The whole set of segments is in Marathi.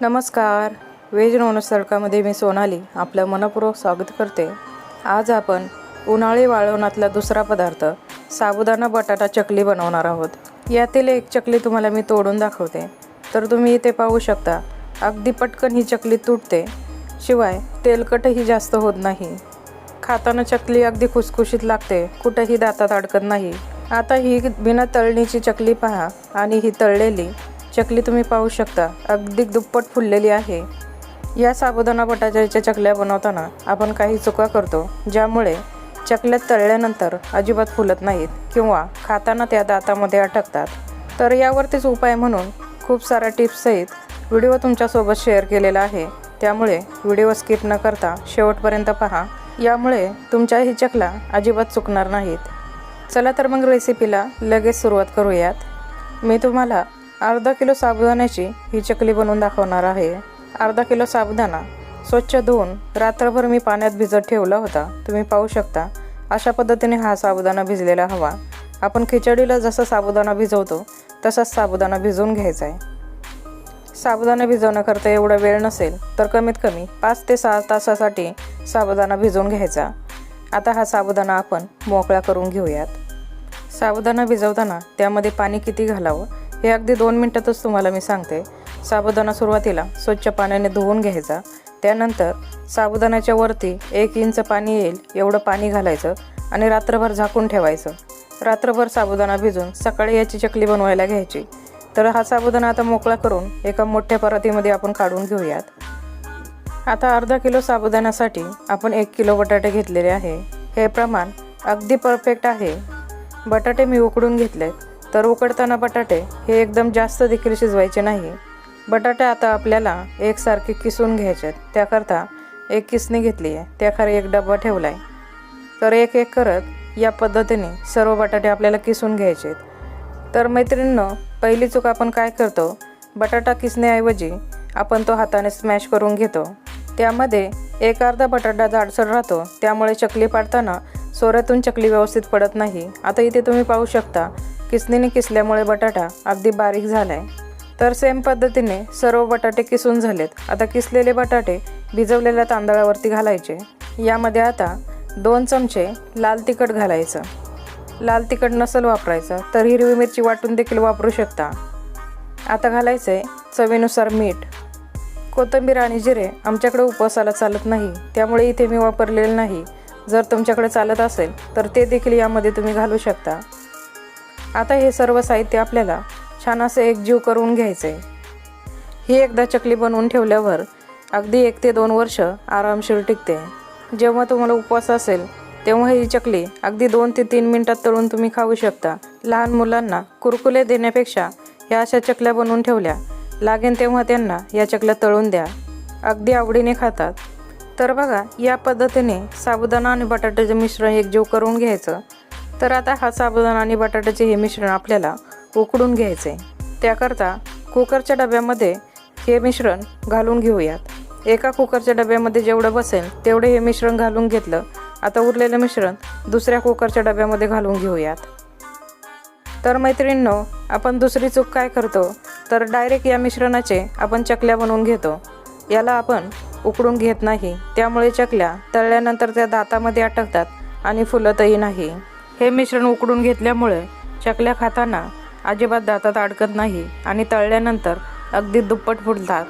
नमस्कार. वेज नॉनस तडकामध्ये मी सोनाली आपलं मनपूर्वक स्वागत करते. आज आपण उन्हाळी वाळवणातला दुसरा पदार्थ साबुदाणा बटाटा चकली बनवणार आहोत. यातील एक चकली तुम्हाला मी तोडून दाखवते. तर तुम्ही इथे पाहू शकता अगदी पटकन ही चकली तुटते. शिवाय तेलकटही जास्त होत नाही. खाताना चकली अगदी खुसखुशीत लागते कुठंही दातात अडकत नाही. आता ही बिना तळणीची चकली पहा आणि ही तळलेली चकली तुम्ही पाहू शकता. अगदी दुप्पट फुललेली आहे. या साबुदाणा बटाट्याच्या चकल्या बनवताना आपण काही चुका करतो ज्यामुळे चकल्या तळल्यानंतर अजिबात फुलत नाहीत किंवा खाताना त्या दातामध्ये अटकतात. तर यावरतीच उपाय म्हणून खूप साऱ्या टिप्ससहित व्हिडिओ तुमच्यासोबत शेअर केलेला आहे. त्यामुळे व्हिडिओ स्किप न करता शेवटपर्यंत पहा. यामुळे तुमच्याही चकला अजिबात चुकणार नाहीत. चला तर मग रेसिपीला लगेच सुरुवात करूयात. मी तुम्हाला अर्धा किलो साबुदाण्याची ही चकली बनवून दाखवणार आहे. अर्धा किलो साबुदाणा स्वच्छ धुवून रात्रभर मी पाण्यात भिजत ठेवला होता. तुम्ही पाहू शकता अशा पद्धतीने हा साबुदाणा भिजलेला हवा. आपण खिचडीला जसं साबुदाणा भिजवतो तसाच साबुदाणा भिजवून घ्यायचा आहे. साबुदाणा भिजवण्याकरता एवढा वेळ नसेल तर कमीत कमी पाच ते सहा तासासाठी साबुदाणा भिजवून घ्यायचा. आता हा साबुदाणा आपण मोकळा करून घेऊयात. साबुदाणा भिजवताना त्यामध्ये पाणी किती घालावं? हे अगदी दोन मिनटातच तुम्हाला मी सांगते. साबुदाणा सुरुवातीला स्वच्छ पाण्याने धुवून घ्यायचा. त्यानंतर साबुदाण्याच्या वरती एक इंच पाणी येईल एवढं पाणी घालायचं आणि रात्रभर झाकून ठेवायचं. रात्रभर साबुदाणा भिजून सकाळी याची चकली बनवायला घ्यायची. तर हा साबुदाणा आता मोकळा करून एका मोठ्या परातीमध्ये आपण काढून घेऊयात. आता अर्धा किलो साबुदाण्यासाठी आपण एक किलो बटाटे घेतलेले आहे. हे प्रमाण अगदी परफेक्ट आहे. बटाटे मी उकडून घेतले तर उकडताना बटाटे हे एकदम जास्त देखील शिजवायचे नाही. बटाटे आता आपल्याला एकसारखे किसून घ्यायचे आहेत त्याकरता एक किसणी घेतली आहे. त्याखाली एक डबा ठेवला आहे तर एक एक करत या पद्धतीने सर्व बटाटे आपल्याला किसून घ्यायचे आहेत तर मैत्रिणींनो पहिली चूक आपण काय करतो? बटाटा किसण्याऐवजी आपण तो हाताने स्मॅश करून घेतो. त्यामध्ये एक अर्धा बटाटा जाडसर राहतो. त्यामुळे चकली पाडताना सोऱ्यातून चकली व्यवस्थित पडत नाही. आता इथे तुम्ही पाहू शकता किसणीने किसल्यामुळे बटाटा अगदी बारीक झाला आहे तर सेम पद्धतीने सर्व बटाटे किसून झालेत. आता किसलेले बटाटे भिजवलेल्या तांदळावरती घालायचे. यामध्ये आता दोन चमचे लाल तिखट घालायचं. लाल तिखट नसल वापरायचं तर हिरवी मिरची वाटून देखील वापरू शकता. आता घालायचं आहे चवीनुसार मीठ. कोथिंबीर आणि जिरे आमच्याकडे उपवासाला चालत नाही त्यामुळे इथे मी वापरलेलं नाही. जर तुमच्याकडे चालत असेल तर ते देखील यामध्ये तुम्ही घालू शकता. आता हे सर्व साहित्य आपल्याला छान असं एकजीव करून घ्यायचं. आहे ही एकदा चकली बनवून ठेवल्यावर अगदी एक ते दोन वर्ष आरामशीर टिकते. जेव्हा तुम्हाला उपवास असेल तेव्हा ही चकली अगदी दोन ते तीन मिनटात तळून तुम्ही खाऊ शकता. लहान मुलांना कुरकुले देण्यापेक्षा ह्या अशा चकल्या बनवून ठेवल्या. लागेल तेव्हा त्यांना या चकल्या तळून द्या. अगदी आवडीने खातात. तर बघा या पद्धतीने साबुदाणा आणि बटाट्याचे मिश्रण एकजीव करून घ्यायचं. तर आता हा साबुदाणा आणि बटाट्याचे हे मिश्रण आपल्याला उकडून घ्यायचे. त्याकरता कुकरच्या डब्यामध्ये हे मिश्रण घालून घेऊयात. एका कुकरच्या डब्यामध्ये जेवढं बसेल तेवढे हे मिश्रण घालून घेतलं. आता उरलेलं मिश्रण दुसऱ्या कुकरच्या डब्यामध्ये घालून घेऊयात. तर मैत्रिणींनो आपण दुसरी चूक काय करतो? तर डायरेक्ट या मिश्रणाचे आपण चकल्या बनवून घेतो. याला आपण उकडून घेत नाही. त्यामुळे चकल्या तळल्यानंतर त्या दातामध्ये अटकतात आणि फुलतही नाही. हे मिश्रण उकडून घेतल्यामुळे चकल्या खाताना अजिबात दातात अडकत नाही आणि तळल्यानंतर अगदी दुप्पट फुटतात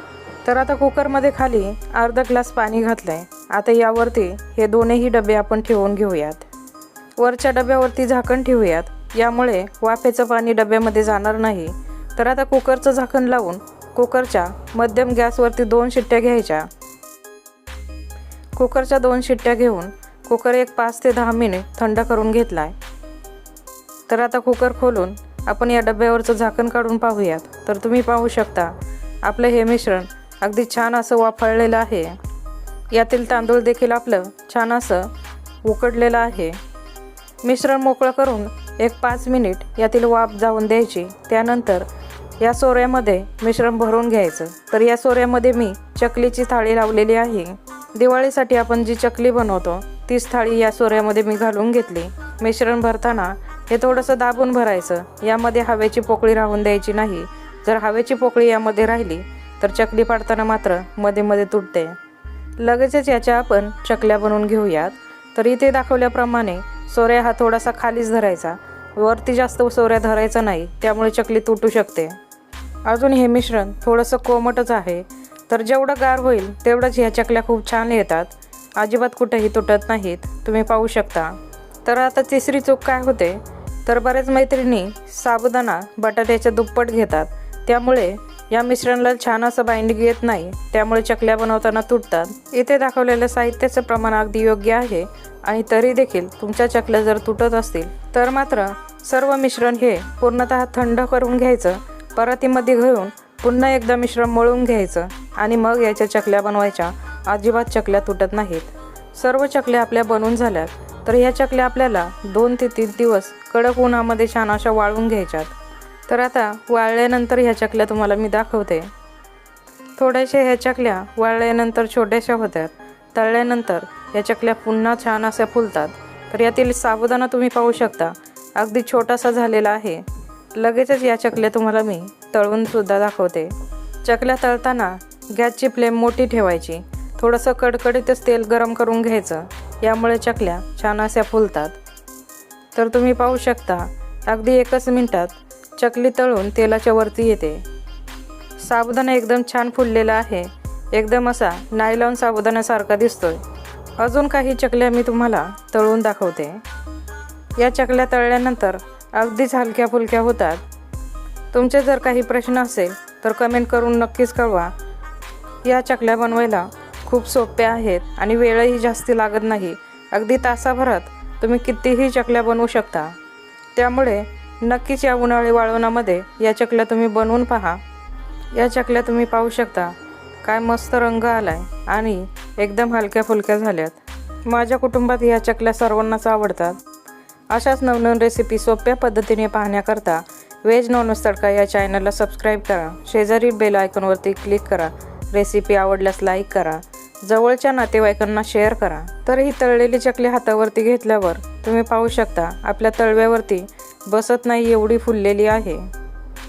तर आता कुकरमध्ये खाली अर्धा ग्लास पाणी घातलं आहे आता यावरती हे दोन्ही डबे आपण ठेवून घेऊयात. वरच्या डब्यावरती झाकण ठेवूयात. यामुळे वाफेचं पाणी डब्यामध्ये जाणार नाही. तर आता कुकरचं झाकण लावून कुकरच्या मध्यम गॅसवरती दोन शिट्ट्या घ्यायच्या. कुकरच्या दोन शिट्ट्या घेऊन कुकर एक पाच ते दहा मिनिट थंड करून घेतला आहे तर आता कुकर खोलून आपण या डब्यावरचं झाकण काढून पाहूयात. तर तुम्ही पाहू शकता आपलं हे मिश्रण अगदी छान असं वाफळलेलं आहे. यातील तांदूळ देखील आपलं छान असं उकडलेलं आहे. मिश्रण मोकळं करून एक पाच मिनिट यातील वाफ जाऊन द्यायची. त्यानंतर या सोऱ्यामध्ये मिश्रण भरून घ्यायचं. तर या सोऱ्यामध्ये मी चकलीची थाळी लावलेली आहे. दिवाळीसाठी आपण जी चकली बनवतो तीच थाळी या सोऱ्यामध्ये मी घालून घेतली. मिश्रण भरताना हे थोडंसं दाबून भरायचं. यामध्ये हवेची पोकळी राहून द्यायची नाही. जर हवेची पोकळी यामध्ये राहिली तर चकली पाडताना मात्रमध्ये मध्ये तुटते. लगेचच याच्या आपण चकल्या बनवून घेऊयात. तर इथे दाखवल्याप्रमाणे सोऱ्या हा थोडासा खालीच धरायचा. वरती जास्त सोऱ्या धरायचा नाही त्यामुळे चकली तुटू शकते. अजून हे मिश्रण थोडंसं कोमटच आहे. तर जेवढं गार होईल तेवढंच ह्या चकल्या खूप छान येतात. अजिबात कुठेही तुटत नाहीत. तुम्ही पाहू शकता. तर आता तिसरी चूक काय होते? तर बऱ्याच मैत्रिणी साबुदाणा बटाट्याच्या दुप्पट घेतात. त्यामुळे या मिश्रणाला छान असं बाइंडिंग येत नाही. त्यामुळे चकल्या बनवताना तुटतात. इथे दाखवलेलं साहित्याचं प्रमाण अगदी योग्य आहे. आणि तरी देखील तुमच्या चकल्या जर तुटत असतील तर मात्र सर्व मिश्रण हे पूर्णतः थंड करून घ्यायचं. परातीमध्ये घेऊन पुन्हा एकदा मिश्रण मळून घ्यायचं. आणि मग याच्या चकल्या बनवायच्या. अजिबात चकल्या तुटत नाहीत. सर्व चकल्या आपल्या बनवून झाल्यात तर ह्या चकल्या आपल्याला दोन ते तीन दिवस कडक उन्हामध्ये छान अशा वाळून घ्यायच्यात. तर आता वाळल्यानंतर ह्या चकल्या तुम्हाला मी दाखवते. थोड्याशा ह्या चकल्या वाळल्यानंतर छोट्याशा होत्यात. तळल्यानंतर या चकल्या पुन्हा छान अशा फुलतात. तर यातील साबुदाणा तुम्ही पाहू शकता. अगदी छोटासा झालेला आहे. लगेचच या चकल्या तुम्हाला मी तळूनसुद्धा दाखवते. चकल्या तळताना गॅसची फ्लेम मोठी ठेवायची. थोडंसं कडकडीतच तेल गरम करून घ्यायचं. यामुळे चकल्या छान अशा फुलतात. तर तुम्ही पाहू शकता अगदी एकच मिनटात चकली तळून तेलाच्या वरती येते. साबुदाणा एकदम छान फुललेला आहे. एकदम असा नायलॉन साबुदाण्यासारखा दिसतोय. अजून काही चकल्या मी तुम्हाला तळून दाखवते. या चकल्या तळल्यानंतर अगदीच हलक्या फुलक्या होतात. तुमचे जर काही प्रश्न असेल तर कमेंट करून नक्कीच कळवा. या चकल्या बनवायला खूप सोप्या आहेत आणि वेळही जास्ती लागत नाही. अगदी तासाभरात तुम्ही कितीही चकल्या बनवू शकता. त्यामुळे नक्कीच या उन्हाळी वाळवणामध्ये या चकल्या तुम्ही बनवून पहा. या चकल्या तुम्ही पाहू शकता काय मस्त रंग आलाय आणि एकदम हलक्या फुलक्या झाल्यात. माझ्या कुटुंबात या चकल्या सर्वांनाच आवडतात. अशाच नवनवीन रेसिपी सोप्या पद्धतीने पाहण्याकरता व्हेज नॉनव्हेज तडका या चॅनलला सबस्क्राईब करा. शेजारी बेल आयकॉनवरती क्लिक करा. रेसिपी आवडल्यास लाईक करा. जवळच्या नातेवाईकांना शेअर करा. तर ही तळलेली चकली हातावरती घेतल्यावर तुम्ही पाहू शकता आपल्या तळव्यावरती बसत नाही एवढी फुललेली आहे.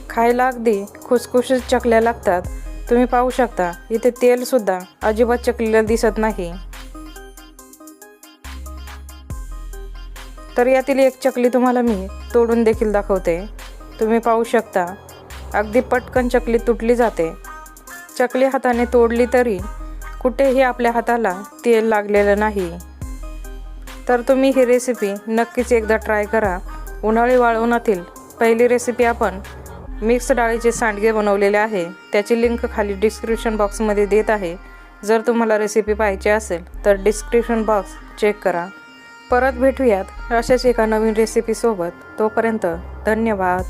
खायला अगदी खुसखुशीत चकल्या लागतात. तुम्ही पाहू शकता इथे तेलसुद्धा अजिबात चकलीला दिसत नाही. तर यातील एक चकली तुम्हाला मी तोडून देखील दाखवते. तुम्ही पाहू शकता अगदी पटकन चकली तुटली जाते. चकली हाताने तोडली तरी कुठेही आपल्या हाताला तेल लागलेलं नाही. तर तुम्ही ही रेसिपी नक्कीच एकदा ट्राय करा. उन्हाळी वाळवणातील पहिली रेसिपी आपण मिक्स डाळीचे सांडगे बनवलेले आहे. त्याची लिंक खाली डिस्क्रिप्शन बॉक्समध्ये देत आहे. जर तुम्हाला रेसिपी पाहिजे असेल तर डिस्क्रिप्शन बॉक्स चेक करा. परत भेटूयात अशाच एका नवीन रेसिपीसोबत तोपर्यंत धन्यवाद.